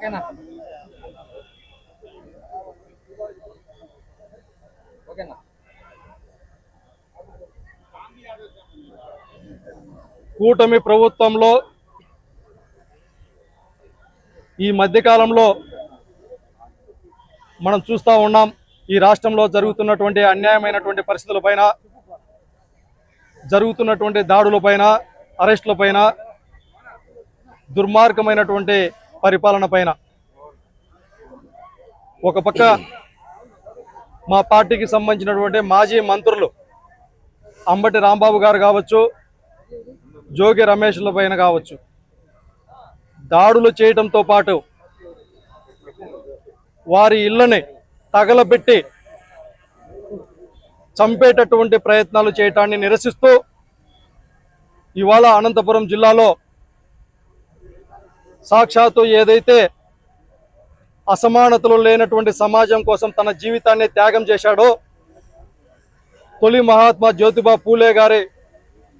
ఓకేనా? ఓకేనా? కూటమి ప్రభుత్వంలో ఈ మధ్యకాలంలో మనం చూస్తూ ఉన్నాం ఈ రాష్ట్రంలో జరుగుతున్నటువంటి అన్యాయమైనటువంటి పరిస్థితులపైన జరుగుతున్నటువంటి దాడులపైన అరెస్టులపైన దుర్మార్గమైనటువంటి పరిపాలన పైన. ఒక పక్క మా పార్టీకి సంబంధించినటువంటి మాజీ మంత్రులు అంబటి రాంబాబు గారు కావచ్చు జోగి రమేష్ల పైన కావచ్చు. దాడులు చేయటంతో పాటు వారి ఇళ్ళని తగలబెట్టి చంపేటటువంటి ప్రయత్నాలు చేయటాన్ని నిరసిస్తూ ఇవాళ అనంతపురం జిల్లాలో సాక్షాత్తు ఏదైతే అసమానతలు లేనటువంటి సమాజం కోసం తన జీవితాన్ని త్యాగం చేశాడో తొలి మహాత్మా జ్యోతిబా పూలే గారి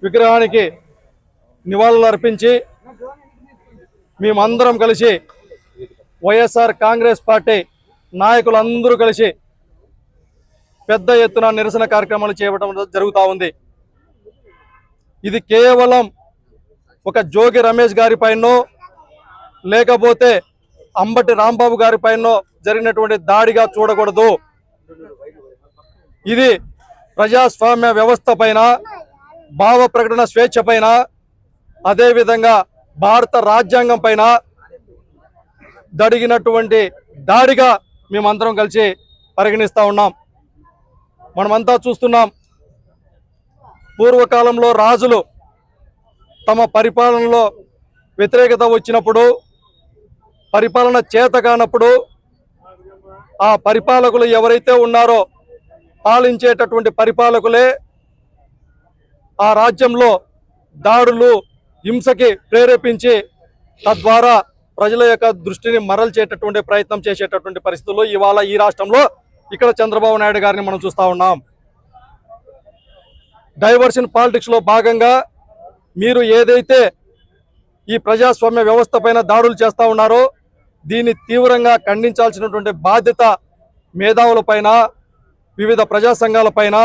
విగ్రహానికి నివాళులు అర్పించి మేమందరం కలిసి వైఎస్ఆర్ కాంగ్రెస్ పార్టీ నాయకులందరూ కలిసి పెద్ద ఎత్తున నిరసన కార్యక్రమాలు చేయడం జరుగుతూ ఉంది. ఇది కేవలం ఒక జోగి రమేష్ గారి పైనో లేకపోతే అంబటి రాంబాబు గారి పైన జరిగినటువంటి దాడిగా చూడకూడదు. ఇది ప్రజాస్వామ్య వ్యవస్థ పైన భావ ప్రకటన స్వేచ్ఛ పైన అదేవిధంగా భారత రాజ్యాంగం పైన దడిగినటువంటి దాడిగా మేమందరం కలిసి పరిగణిస్తూ ఉన్నాం. మనమంతా చూస్తున్నాం పూర్వకాలంలో రాజులు తమ పరిపాలనలో వ్యతిరేకత వచ్చినప్పుడు పరిపాలన చేత కానప్పుడు ఆ పరిపాలకులు ఎవరైతే ఉన్నారో పాలించేటటువంటి పరిపాలకులే ఆ రాజ్యంలో దాడులు హింసకి ప్రేరేపించి తద్వారా ప్రజల యొక్క దృష్టిని మరల్చేటటువంటి ప్రయత్నం చేసేటటువంటి పరిస్థితుల్లో ఇవాళ ఈ రాష్ట్రంలో ఇక్కడ చంద్రబాబు నాయుడు గారిని మనం చూస్తా ఉన్నాం. డైవర్షన్ పాలిటిక్స్లో భాగంగా మీరు ఏదైతే ఈ ప్రజాస్వామ్య వ్యవస్థ పైన దాడులు చేస్తూ ఉన్నారో దీన్ని తీవ్రంగా ఖండించాల్సినటువంటి బాధ్యత మేధావుల పైన వివిధ ప్రజా సంఘాల పైన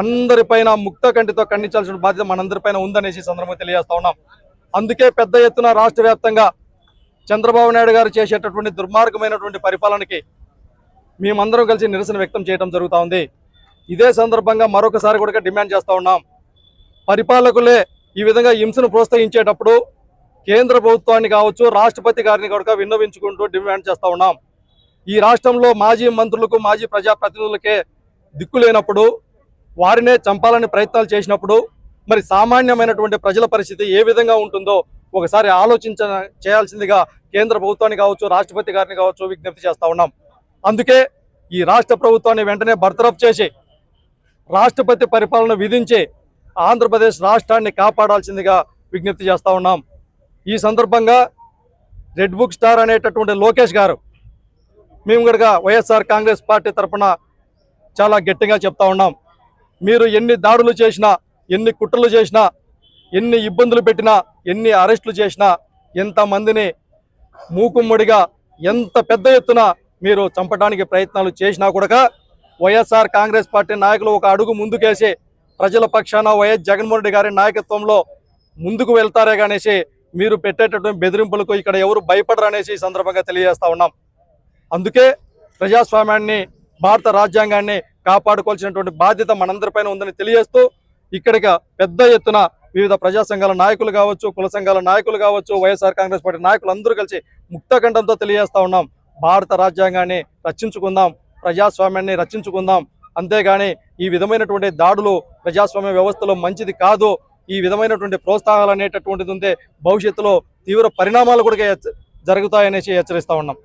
అందరిపైన ముక్త కంటితో ఖండించాల్సిన బాధ్యత మనందరిపైన ఉందనేసి సందర్భంగా తెలియజేస్తా ఉన్నాం. అందుకే పెద్ద ఎత్తున రాష్ట్ర వ్యాప్తంగా చంద్రబాబు నాయుడు గారు చేసేటటువంటి దుర్మార్గమైనటువంటి పరిపాలనకి మేమందరం కలిసి నిరసన వ్యక్తం చేయడం జరుగుతూ ఉంది. ఇదే సందర్భంగా మరొకసారి కూడా డిమాండ్ చేస్తూ ఉన్నాం. పరిపాలకులే ఈ విధంగా హింసను ప్రోత్సహించేటప్పుడు కేంద్ర ప్రభుత్వాన్ని కావచ్చు రాష్ట్రపతి గారిని కూడా విన్నవించుకుంటూ డిమాండ్ చేస్తూ ఉన్నాం. ఈ రాష్ట్రంలో మాజీ మంత్రులకు మాజీ ప్రజాప్రతినిధులకే దిక్కు లేనప్పుడు వారినే చంపాలని ప్రయత్నాలు చేసినప్పుడు మరి సామాన్యమైనటువంటి ప్రజల పరిస్థితి ఏ విధంగా ఉంటుందో ఒకసారి ఆలోచించ చేయాల్సిందిగా కేంద్ర ప్రభుత్వాన్ని కావచ్చు రాష్ట్రపతి గారిని కావచ్చు విజ్ఞప్తి చేస్తూ ఉన్నాం. అందుకే ఈ రాష్ట్ర ప్రభుత్వాన్ని వెంటనే బర్తరఫ్ చేసి రాష్ట్రపతి పరిపాలన విధించి ఆంధ్రప్రదేశ్ రాష్ట్రాన్ని కాపాడాల్సిందిగా విజ్ఞప్తి చేస్తూ ఉన్నాం. ఈ సందర్భంగా రెడ్ బుక్ స్టార్ అనేటటువంటి లోకేష్ గారు మేము కూడా వైఎస్ఆర్ కాంగ్రెస్ పార్టీ తరఫున చాలా గట్టిగా చెప్తా ఉన్నాం. మీరు ఎన్ని దాడులు చేసినా ఎన్ని కుట్రలు చేసినా ఎన్ని ఇబ్బందులు పెట్టినా ఎన్ని అరెస్టులు చేసినా ఎంతమందిని మూకుమ్మడిగా ఎంత పెద్ద ఎత్తున మీరు చంపడానికి ప్రయత్నాలు చేసినా కూడా వైఎస్ఆర్ కాంగ్రెస్ పార్టీ నాయకులు ఒక అడుగు ముందుకేసి ప్రజల పక్షాన వైఎస్ జగన్మోహన్ రెడ్డి గారి నాయకత్వంలో ముందుకు వెళ్తారే కానేసి మీరు పెట్టేటటువంటి బెదిరింపులకు ఇక్కడ ఎవరు భయపడరు అనేసి ఈ సందర్భంగా తెలియజేస్తా ఉన్నాం. అందుకే ప్రజాస్వామ్యాన్ని భారత రాజ్యాంగాన్ని కాపాడుకోవాల్సినటువంటి బాధ్యత మనందరిపైన ఉందని తెలియజేస్తూ ఇక్కడికి పెద్ద ఎత్తున వివిధ ప్రజా సంఘాల నాయకులు కావచ్చు కుల సంఘాల నాయకులు కావచ్చు వైఎస్ఆర్ కాంగ్రెస్ పార్టీ నాయకులు అందరూ కలిసి ముక్తకంఠంతో తెలియజేస్తా ఉన్నాం. భారత రాజ్యాంగాన్ని రక్షించుకుందాం ప్రజాస్వామ్యాన్ని రక్షించుకుందాం అంతేగాని ఈ విధమైనటువంటి దాడులు ప్రజాస్వామ్య వ్యవస్థలో మంచిది కాదు. ఈ విధమైనటువంటి ప్రోత్సాహాలు అనేటటువంటిది ఉంటే భవిష్యత్తులో తీవ్ర పరిణామాలు కూడా జరుగుతాయనేసి హెచ్చరిస్తా ఉన్నాం.